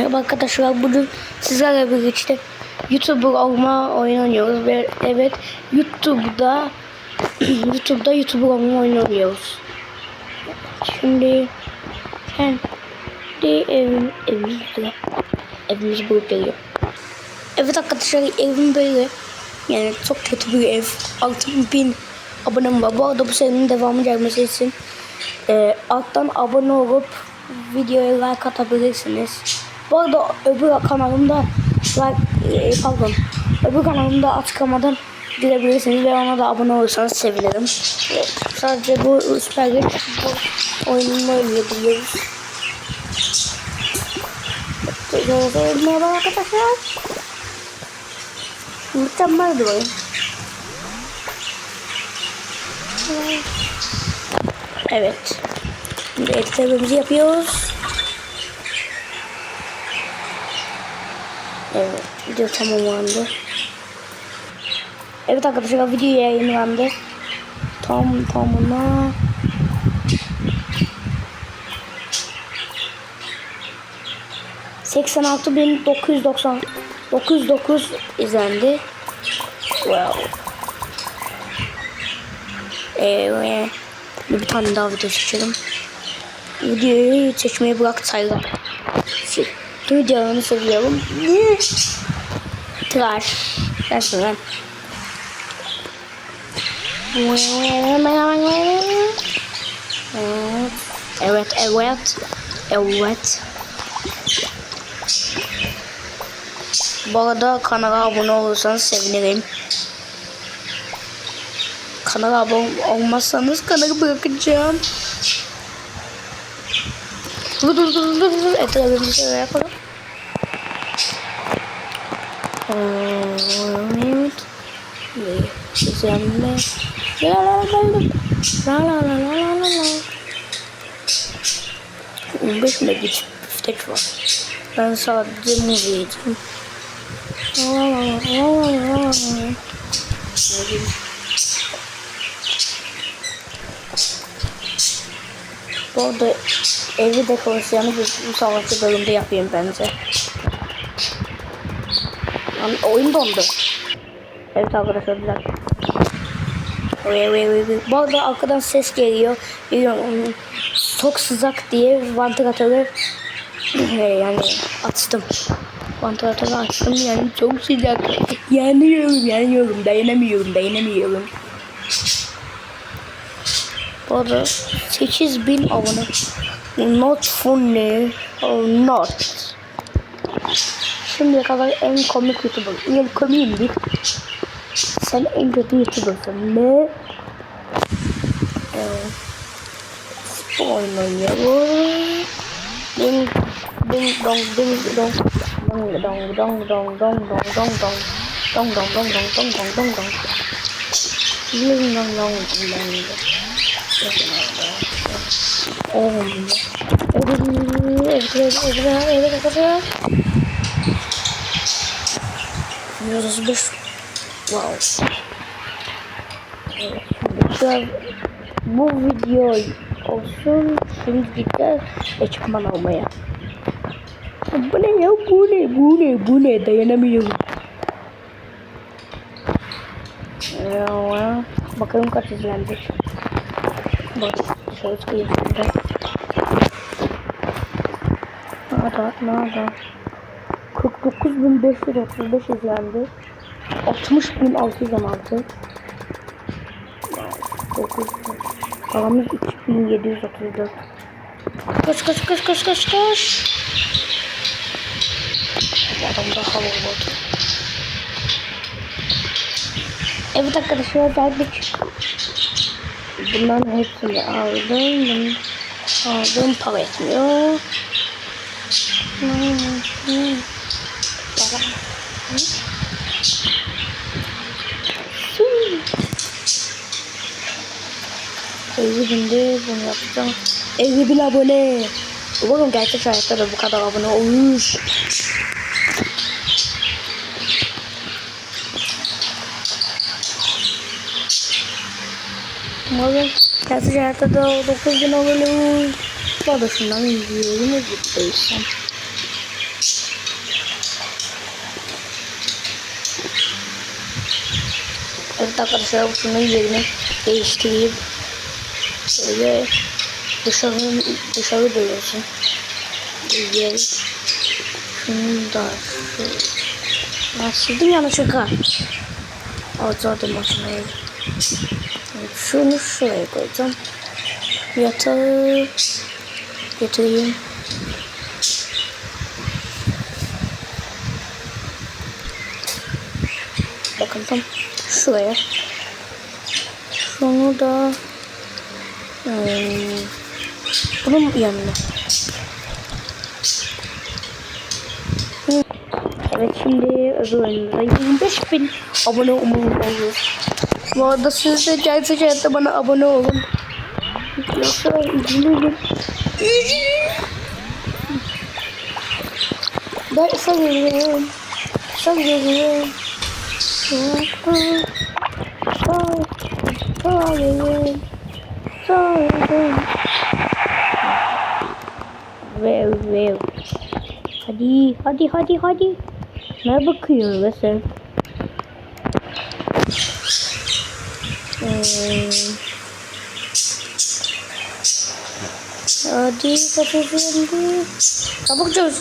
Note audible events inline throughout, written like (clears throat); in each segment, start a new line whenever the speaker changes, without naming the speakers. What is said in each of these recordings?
Merhaba arkadaşlar bugün sizlerle birlikte YouTuber olma oyunu oynuyoruz ve evet YouTube'da (clears throat) YouTube'da YouTuber olma oyunu oynuyoruz. Şimdi kendi evim evimizde evimizi bulup geliyor. Evet arkadaşlar evim böyle yani çok kötü bir ev. 6000 abonem var. Bu arada bu serinin devamı gelmesi için e, alttan abone olup videoya like atabilirsiniz. Bu arada öbür kanalımda like e, pardon öbür kanalımda açıklamadan girebilirsiniz ve ona da abone olursanız sevinirim. Sadece bu Süper Lig oyununu oynayabiliyoruz. Merhaba arkadaşlar. Mükemmel bir oyun. Evet. Şimdi editlerimizi yapıyoruz. Evet. Video tamamlandı. Evet arkadaşlar video yayınlandı. Tam tamına seksen altı bin dokuz doksan dokuz dokuz izlendi. Wow. Evet. Bir tane daha video çekelim. Videoyu çekmeyi bırak sayılar. Şey, videolarını seviyorum. Nasıl lan? Evet, evet, evet. Bu arada kanala abone olursanız sevinirim. Kanala abone olmazsanız kanalı bırakacağım. Dur dur dur dur dur. Etrafımızı yapalım. Und nee, zusammen. La la la la la la la la. 15 de güç biftek var. Ben sadece muz yiyeceğim. Bu arada evi dekorasyonu bu savaşçı bölümde yapayım bence. Lan oyun dondu. Evet arkadaşlar bir dakika. Bu arada arkadan ses geliyor. Biliyorum çok sıcak diye vantilatörü (clears throat) yani açtım. Vantilatörü açtım yani çok sıcak. (laughs) Yanıyorum yanıyorum dayanamıyorum dayanamıyorum. Bu arada 8000 abone. Not funny or not. Şimdiye kadar en komik YouTuber. En komiyimdir. Sen en kötü YouTuber'sın. Ne? Ee, futbol oynuyoruz. Ding ding dong ding dong. Dong dong dong dong dong dong dong dong. Dong dong dong dong dong dong dong dong. Ding dong dong dong dong dong. Oh. Evet, evet, 135 Wow. Şimdi bu video olsun. Şimdi gideceğiz ekipman almaya. Bu ne ya? Bu ne? Bu ne? Bu ne? Dayanamıyorum. Ya, bakalım kaç izlendi. Bak çıkayım şimdi. Nada, nada. 49.535 izlendi. 60.616 Paramız 2734 Koş koş koş koş koş koş. Adamda hava olmadı. Evet arkadaşlar geldik. Bunların hepsini aldım. Aldım para etmiyor. Hmm, hmm. 50 binde bunu yapacağım. 50 abone. Umarım gerçek hayatta da bu kadar abone olmuş. Umarım gerçek hayatta da 9 bin abone olmuş. Babasından izliyorum. Üzülüyorsam. Evet arkadaşlar bunun yerini değiştireyim. Şöyle dışarı dışarı dönüyorsun. Yer. Şunu da sildim yanlışlıkla. Azadım makinayı. Evet, şunu şuraya koyacağım. Yatağı getireyim. Bakın tam şuraya. Şunu da hmm, bunun yanına. Evet şimdi öbür oyunda 25 bin abone olmalıyız. Bu arada siz de gerçek hayatta bana abone olun. Yoksa üzülürüm. Ben sanıyorum. Sanıyorum. Sanıyorum. Sanıyorum. Sanıyorum. Vev vev. Hadi hadi hadi hadi. Ne bakıyorsun be sen? Hmm. Hadi kaçırdım. Çabuk çöz.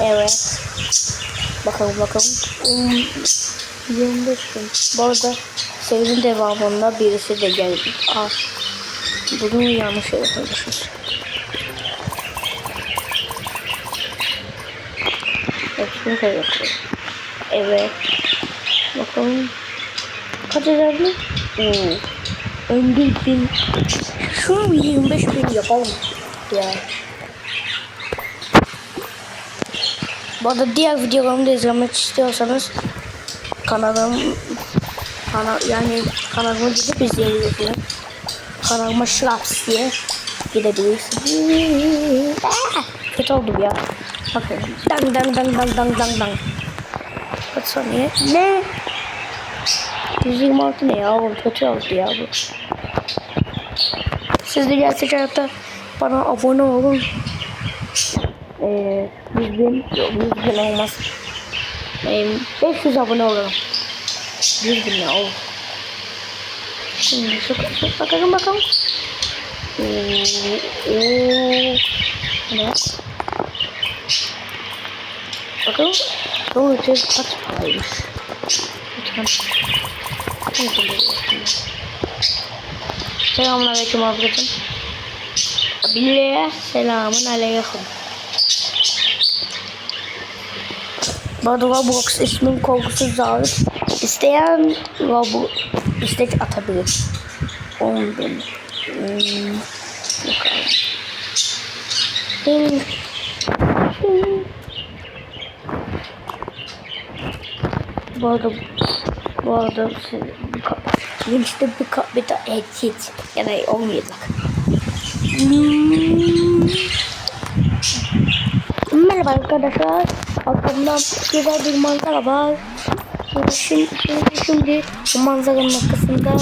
Evet. Bakalım bakalım. Um, 25 gün. Bu arada serinin devamında birisi de geldi. Aa, bunu yanlış yere koymuşuz. Evet, yapıyorum. Evet. Bakalım. Kaç eder mi? Oo. 11 bin. Şunu bir 25 bin yapalım. Ya. Bu arada diğer videolarımı da izlemek istiyorsanız kanalım kanal yani kanalıma gidip izleyebilirsiniz. Kanalıma Şraps diye gidebilirsiniz. Kötü oldu ya. Bakın. Dang dang dang dang dang dang dang. Kaç saniye? Ne? 126 ne ya oğlum kötü oldu ya bu. Siz de gerçek hayatta bana abone olun. Ee, 100 bin, yok 100 bin olmaz. Ee, 500 abone olurum. 100 bin ne olur. Şimdi şu, şu, bakalım bakalım. Oo, oo. Ne? Bakalım. Doğru ötesi kaç paraymış. Lütfen. Selamun aleyküm ablacığım. Billahi selamun aleyküm. Bu arada Roblox ismim korkusuz Zavit. İsteyen Roblox istek atabilir. 10 bin. Hmm, bakalım. Hmm. Bu arada bu arada bir ka- Linçte bir ka- bir de edit yani olmayacak. Hmm. Merhaba arkadaşlar. Arkamdan güzel bir manzara var. Şimdi, şimdi, şimdi bu manzaranın arkasında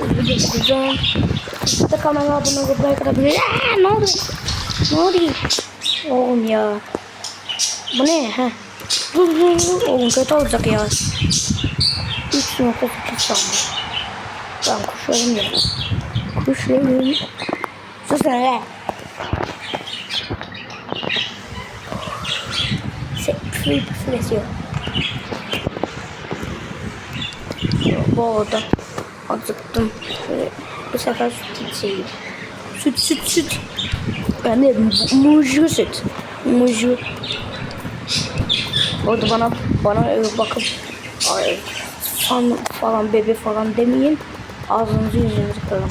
video çekeceğim. De kanala abone olup like atabilir. Aa, ne oldu? Ne oldu? Oğlum ya. Bu ne? Heh. Dur dur dur. Oğlum kötü olacak ya. 3.8 sandım. Ben kuşlarım ya. Kuşlarım. Sus lan lan. Free süresi Bu arada acıktım. Şöyle bu sefer süt içeyim. Süt süt süt. Yani muju süt. Muju. Orada bana bana bakıp ay, fan falan bebe falan demeyin. Ağzınızı yüzünüzü kırarım.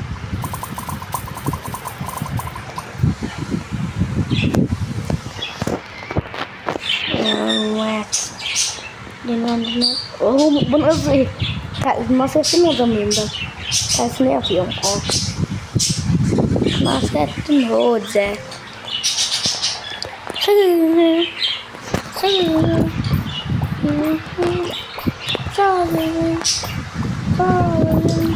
Evet. Dinlendirme. Oğlum bu nasıl? Ter- Masasını yazamıyorum ben. Tersine yapıyorum. Oh. Nasrettin Hoca. Sığır. Sığır. Sağırın. Sağırın.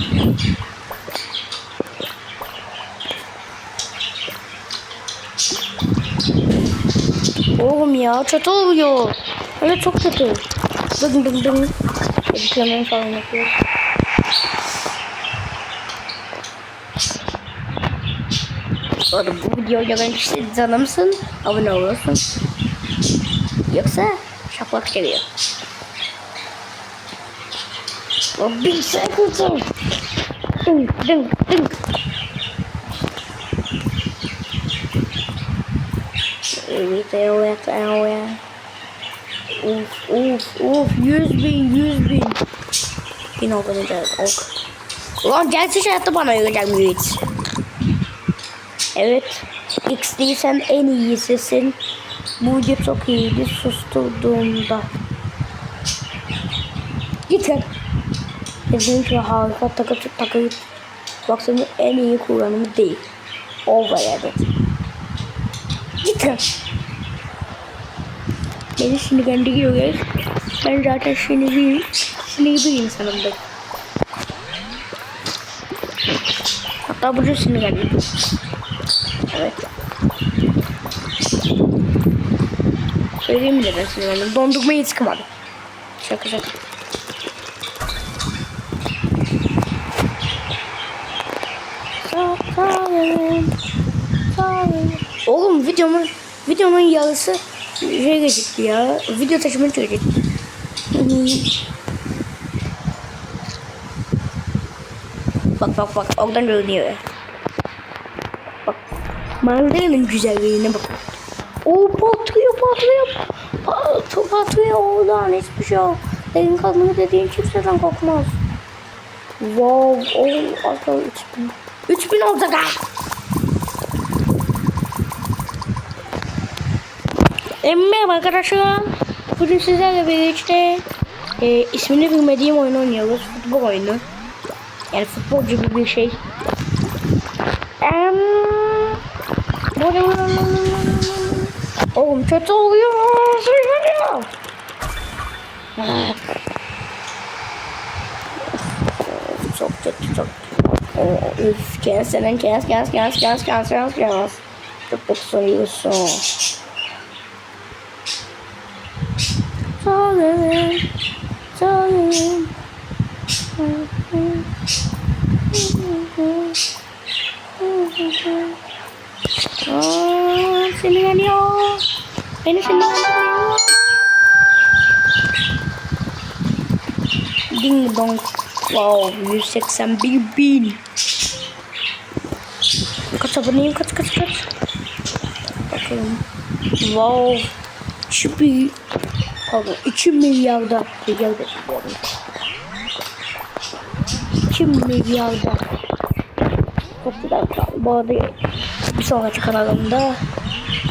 Oğlum ya kötü oluyor. Öyle çok kötü. Dım dım dım. Yüklemeyi falan yapıyoruz. Oğlum bu videoyu görmüşsün canımsın abone olursun. Yoksa şaplak seviyor. O bir sekundum. Dünk dünk dünk. Evet, evet, evet. Uf uf uf yüz bin yüz bin. Bin olacak ok. Ulan gerçek hayatta bana ölecek Yiğit. Evet. X değilsen en iyisisin. Bu video çok iyiydi susturduğumda. Git lan. Dediğim gibi harika takı takı bak senin en iyi kullanımı değil. Overrated. Neyse şimdi ben de. Ben zaten şimdi bir, şimdi bir insanımdır. Hatta burada şimdi geldim. Evet. Söyleyeyim bile ben sinirlendim. Dondurma hiç çıkmadı. Şaka şaka. Oğlum videomun videomun yarısı şey gecikti ya. Video taşıma çocuk. bak bak bak oradan görünüyor. Bak manzaranın güzelliğine bak. O patlıyor patlıyor. Patlıyor patlıyor oradan hiçbir şey yok. Derin kalmanı dediğin kimseden korkmaz. Wow, oh, asla 3000. 3000 olacak ha. E, Merhaba arkadaşlar. Bugün sizlerle birlikte e, ismini bilmediğim oyun oynuyoruz. Futbol oyunu. Yani futbol gibi bir şey. Em, Oğlum kötü oluyor. Söyleniyor. Çok kötü çok. Üf, kes kes kes kes kes kes kes. Çok kötü soruyorsun. Sorry, sorry. Oh, sinirleniyor. Beni sinirlendiriyor. Ding dong. Wow, 181 bin. Kaç aboneyim kaç kaç kaç. Bakalım. Wow. Şu bir Pardon 2 milyarda milyarda milyarda 2 milyarda Çok güzel bu bir sonraki kanalımda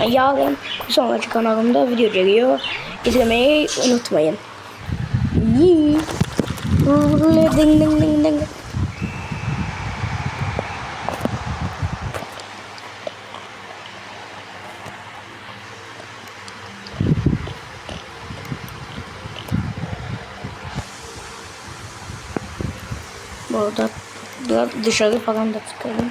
yarın bir sonraki kanalımda video geliyor. İzlemeyi unutmayın. Yee. ding ding ding ding Bu arada dışarı falan da çıkalım.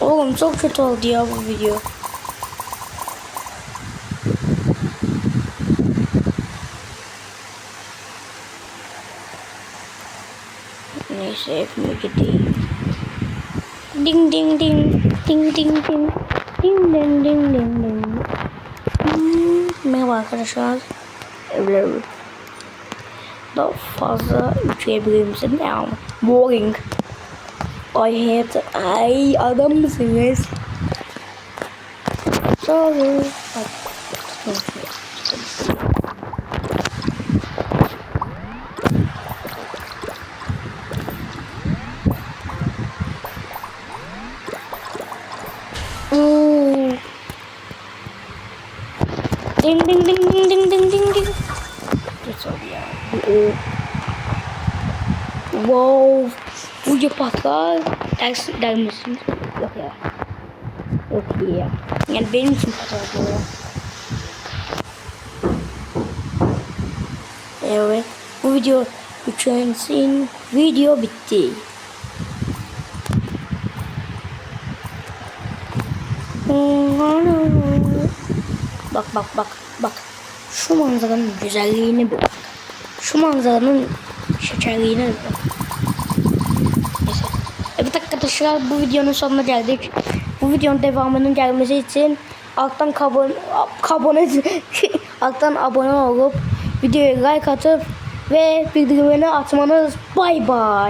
Oğlum çok kötü oldu ya bu video. Neyse evime gideyim. Ding ding ding. Ding ding ding. Ding ding ding ding ding. Hmm, merhaba arkadaşlar. Evlerim. Daha fazla üçleyebilirimizin devam. Boring. I hate. Ay adam mısınız? Sorry. Ding ding ding ding ding ding ding ding. Geç oldu ya. Oo. Wow. Bu yapaklar ders der misin? Yok ya. Yok ya. Yani benim için patlar bu ya. Evet. Bu video Üçüncü video bitti. Mm-hmm. Bak bak bak bak. Şu manzaranın güzelliğini bir bak. Şu manzaranın şekerliğine bir bak. Neyse. Evet arkadaşlar bu videonun sonuna geldik. Bu videonun devamının gelmesi için alttan kabon (laughs) alttan abone olup videoya like atıp ve bildirimleri atmanız bay bay.